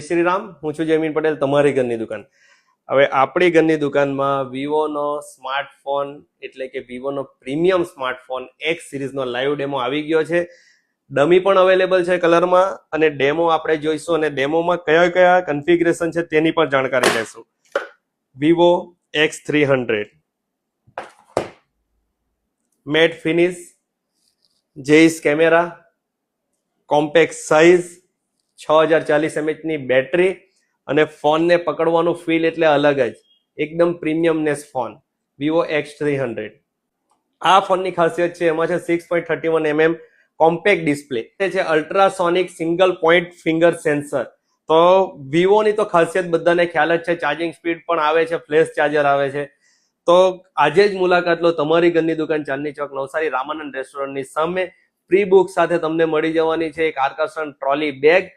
શ્રી રામ, હું છું જયમીન પટેલ, તમારી ઘરની દુકાન. હવે આપણી ઘરની દુકાનમાં વિવોનો સ્માર્ટફોન એટલે કે વિવોનો પ્રીમિયમ સ્માર્ટફોન એક્સ સિરીઝનો લાઈવ ડેમો આવી ગયો છે. ડમી પણ અવેલેબલ છે કલરમાં અને ડેમો આપણે જોઈશું અને ડેમોમાં કયા કયા કન્ફિગ્રેશન છે તેની પણ જાણકારી લેશું. Vivo X three hundred matte finish Zeiss camera compact size છ હજાર ચાલીસ એમએચની બેટરી અને ફોનને પકડવાનું ફીલ એટલે અલગ જ. એકદમ premiumness phone. Vivo X three hundred આ ફોનની ખાસિયત છે, એમાં છે six point thirty one mm compact display તે છે ultrasonic single point finger sensor તો વિવોની તો ખાસિયત બધાને ખ્યાલ જ છે ચાર્જિંગ સ્પીડ પણ આવે છે ફ્લેશ ચાર્જર આવે છે. તો આજે જ મુલાકાત લો તમારી ઘરની દુકાન ચાંદની ચોક, નવસારી રામાનંદ રેસ્ટોરન્ટની સામે. પ્રી બુક સાથે તમને મળી જવાની છે એક આકર્ષણ ટ્રોલી બેગ